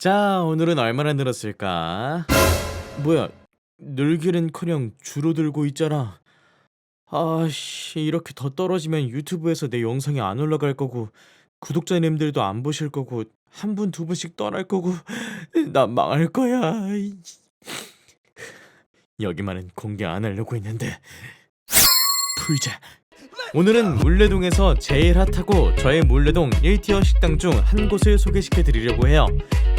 자, 오늘은 얼마나 늘었을까? 뭐야, 늘기는커녕 줄어들고 있잖아. 아씨, 이렇게 더 떨어지면 유튜브에서 내 영상이 안 올라갈 거고, 구독자님들도 안 보실 거고, 한 분, 두 분씩 떠날 거고, 나 망할 거야. 이. 여기만은 공개 안 하려고 했는데. 풀자. 오늘은 물레동에서 제일 핫하고 저의 물레동 1티어 식당 중 한 곳을 소개시켜 드리려고 해요.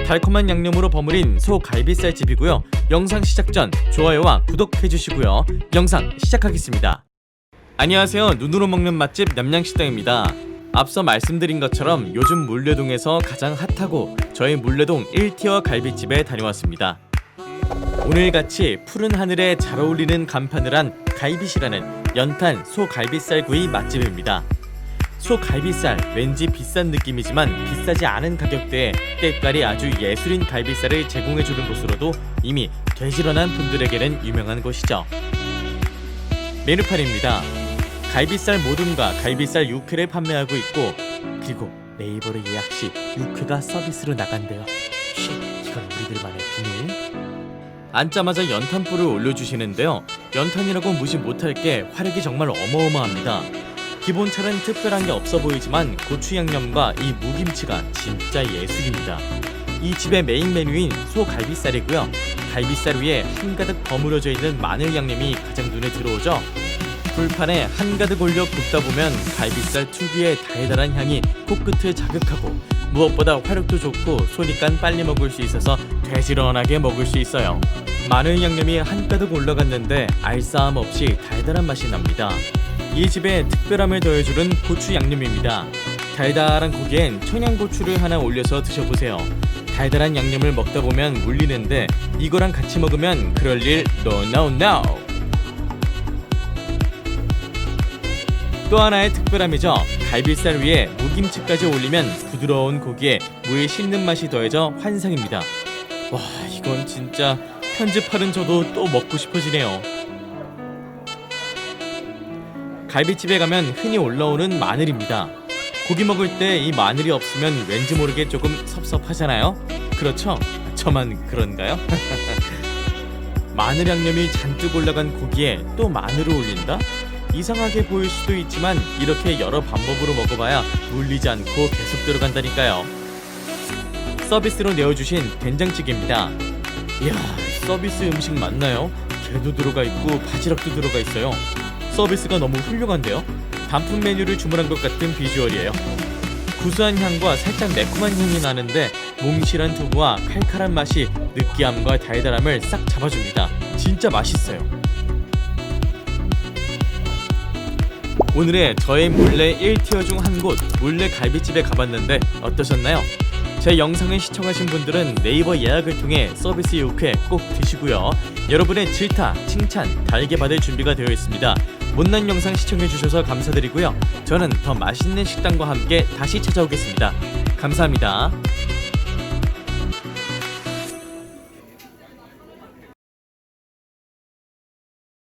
달콤한 양념으로 버무린 소 갈비살 집이고요. 영상 시작 전 좋아요와 구독해 주시고요. 영상 시작하겠습니다. 안녕하세요. 눈으로 먹는 맛집 남양식당입니다. 앞서 말씀드린 것처럼 요즘 물레동에서 가장 핫하고 저희 물레동 1티어 갈비집에 다녀왔습니다. 오늘같이 푸른 하늘에 잘 어울리는 간판을 한 갈빗이라는 연탄 소 갈비살 구이 맛집입니다. 소 갈비살 왠지 비싼 느낌이지만 비싸지 않은 가격대에 때깔이 아주 예술인 갈비살을 제공해 주는 곳으로도 이미 되지런한 분들에게는 유명한 곳이죠. 메뉴판입니다. 갈비살 모듬과 갈비살 육회를 판매하고 있고 그리고 네이버로 예약 시 육회가 서비스로 나간대요. 쉿, 이건 우리들만의 비밀. 앉자마자 연탄불을 올려주시는데요. 연탄이라고 무시 못할 게 화력이 정말 어마어마합니다. 기본 차는 특별한 게 없어 보이지만 고추 양념과 이 무김치가 진짜 예술입니다. 이 집의 메인 메뉴인 소 갈비살이고요. 갈비살 위에 한가득 버무려져 있는 마늘 양념이 가장 눈에 들어오죠. 불판에 한가득 올려 굽다 보면 갈비살 특유의 달달한 향이 코끝을 자극하고 무엇보다 화력도 좋고 소니깐 빨리 먹을 수 있어서 되지런하게 먹을 수 있어요. 마늘 양념이 한가득 올라갔는데 알싸함 없이 달달한 맛이 납니다. 이 집에 특별함을 더해주는 고추 양념입니다. 달달한 고기엔 청양고추를 하나 올려서 드셔보세요. 달달한 양념을 먹다 보면 물리는데 이거랑 같이 먹으면 그럴 일 no no no. 또 하나의 특별함이죠. 갈비살 위에 무김치까지 올리면 부드러운 고기에 무의 씹는 맛이 더해져 환상입니다. 와 이건 진짜 편집하는 저도 또 먹고 싶어지네요. 갈비집에 가면 흔히 올라오는 마늘입니다. 고기 먹을 때 이 마늘이 없으면 왠지 모르게 조금 섭섭하잖아요. 그렇죠? 저만 그런가요? 마늘 양념이 잔뜩 올라간 고기에 또 마늘을 올린다? 이상하게 보일 수도 있지만 이렇게 여러 방법으로 먹어봐야 물리지 않고 계속 들어간다니까요. 서비스로 내어주신 된장찌개입니다. 이야, 서비스 음식 맞나요? 게도 들어가 있고 바지락도 들어가 있어요. 서비스가 너무 훌륭한데요? 단품 메뉴를 주문한 것 같은 비주얼이에요. 구수한 향과 살짝 매콤한 향이 나는데 몽실한 두부와 칼칼한 맛이 느끼함과 달달함을 싹 잡아줍니다. 진짜 맛있어요. 오늘의 저의 몰래 1티어 중 한 곳 몰래 갈비집에 가봤는데 어떠셨나요? 제 영상을 시청하신 분들은 네이버 예약을 통해 서비스 육회 꼭 드시고요. 여러분의 질타, 칭찬, 달게 받을 준비가 되어 있습니다. 못난 영상 시청해주셔서 감사드리고요. 저는 더 맛있는 식당과 함께 다시 찾아오겠습니다. 감사합니다.